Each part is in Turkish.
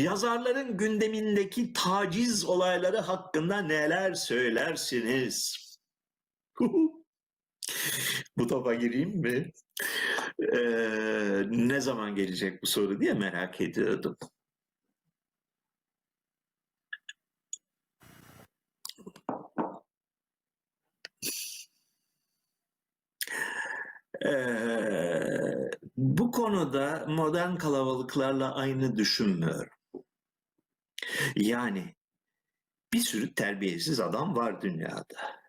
yazarların gündemindeki taciz olayları hakkında neler söylersiniz? bu topa gireyim mi? Ee, ne zaman gelecek bu soru diye merak ediyordum. Ee, bu konuda modern kalabalıklarla aynı düşünmüyorum. Yani bir sürü terbiyesiz adam var dünyada.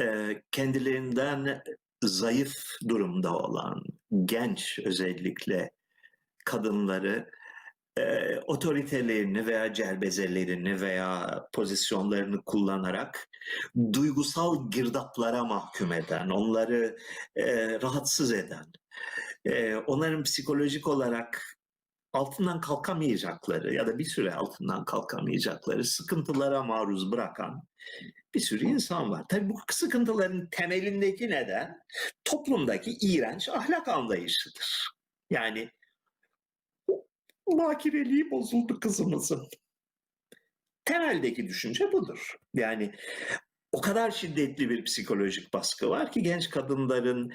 Ee, kendilerinden zayıf durumda olan genç özellikle kadınları e, otoritelerini veya celbezelerini veya pozisyonlarını kullanarak duygusal girdaplara mahkum eden, onları e, rahatsız eden, e, onların psikolojik olarak altından kalkamayacakları ya da bir süre altından kalkamayacakları sıkıntılara maruz bırakan bir sürü insan var. Tabii bu sıkıntıların temelindeki neden toplumdaki iğrenç ahlak anlayışıdır. Yani bakireliği bozuldu kızımızın. Temeldeki düşünce budur. Yani o kadar şiddetli bir psikolojik baskı var ki genç kadınların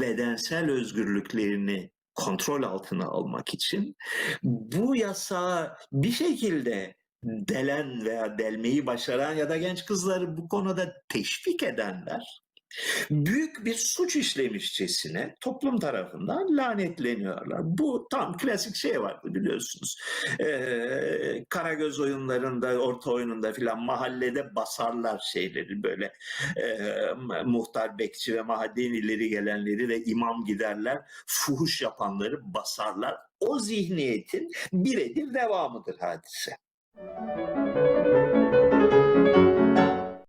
bedensel özgürlüklerini kontrol altına almak için bu yasağı bir şekilde delen veya delmeyi başaran ya da genç kızları bu konuda teşvik edenler büyük bir suç işlemişçesine toplum tarafından lanetleniyorlar. Bu tam klasik şey vardı biliyorsunuz. Ee, Karagöz oyunlarında, orta oyununda filan mahallede basarlar şeyleri böyle e, muhtar, bekçi ve mahallenin ileri gelenleri ve imam giderler, fuhuş yapanları basarlar. O zihniyetin birebir devamıdır hadise.